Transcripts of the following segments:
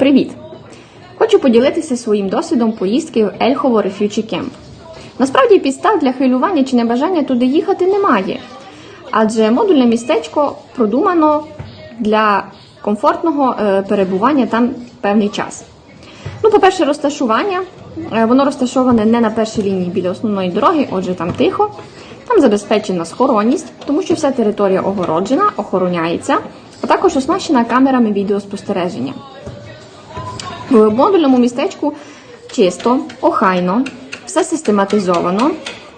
Привіт! Хочу поділитися своїм досвідом поїздки в Ельхово Refugee Camp. Насправді підстав для хвилювання чи небажання туди їхати немає, адже модульне містечко продумано для комфортного е, перебування там певний час. Ну, по-перше, розташування. Е, Воно розташоване не на першій лінії біля основної дороги, отже, там тихо. Там забезпечена схоронність, тому що вся територія огороджена, охороняється, а також оснащена камерами відеоспостереження. В модульному містечку чисто, охайно, все систематизовано.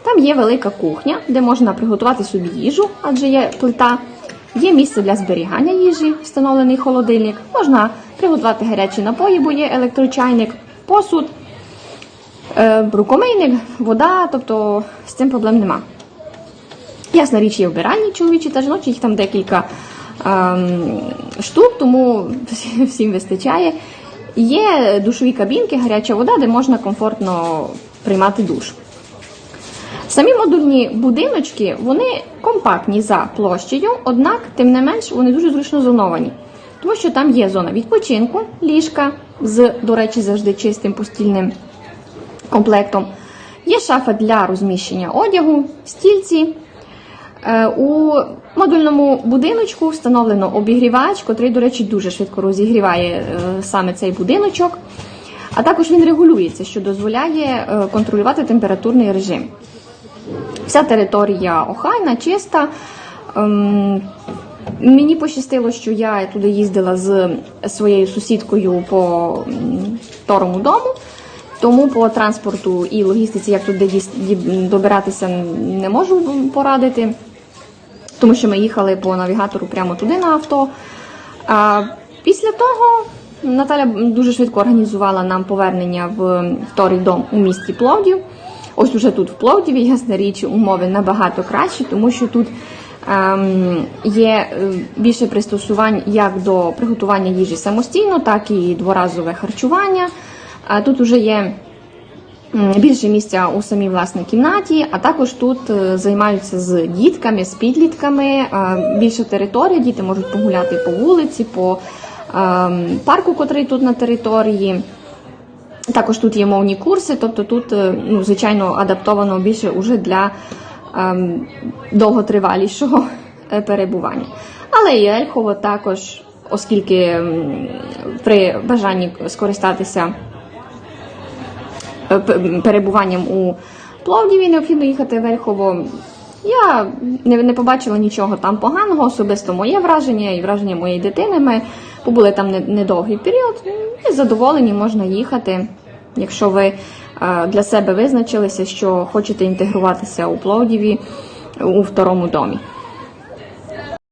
Там є велика кухня, де можна приготувати собі їжу, адже є плита. Є місце для зберігання їжі, встановлений холодильник. Можна приготувати гарячі напої, бо є електрочайник, посуд, е, рукомийник, вода, тобто з цим проблем нема. Ясна річ, є вбиральні чоловічі та жіночі, їх там декілька ем, штук, тому всім вистачає. Є душові кабінки, гаряча вода, де можна комфортно приймати душ. Самі модульні будиночки вони компактні за площею, однак, тим не менш, вони дуже зручно зоновані. Тому що там є зона відпочинку, ліжка з, до речі, завжди чистим постільним комплектом. Є шафа для розміщення одягу, стільці. Е, У модульному будиночку встановлено обігрівач, котрий, до речі, дуже швидко розігріває е, саме цей будиночок. А також він регулюється, що дозволяє е, контролювати температурний режим. Вся територія охайна, чиста. Ем, Мені пощастило, що я туди їздила з своєю сусідкою по второму дому, тому по транспорту і логістиці, як туди добиратися, не можу порадити, тому що ми їхали по навігатору прямо туди на авто. А після того Наталя дуже швидко організувала нам повернення в вторий дом у місті Пловдів. Ось уже тут в Пловдіві, ясна річ, умови набагато кращі, тому що тут ем, є е, більше пристосувань як до приготування їжі самостійно, так і дворазове харчування. Тут уже є більше місця у самій власній кімнаті, а також тут е, займаються з дітками, з підлітками. е, Більша територія, діти можуть погуляти по вулиці, по ем, парку, котрий тут на території. Також тут є мовні курси, тобто тут, е, ну, звичайно, адаптовано більше уже для ем, довготривалішого е, перебування. Але і Ельхово також, оскільки при бажанні скористатися перебуванням у Пловдіві необхідно їхати в Ельхово. Я не, побачила нічого там поганого, особисто моє враження і враження моєї дитини. Ми побули там не- недовгий період. І задоволені можна їхати, якщо ви е, для себе визначилися, що хочете інтегруватися у Пловдіві у второму домі.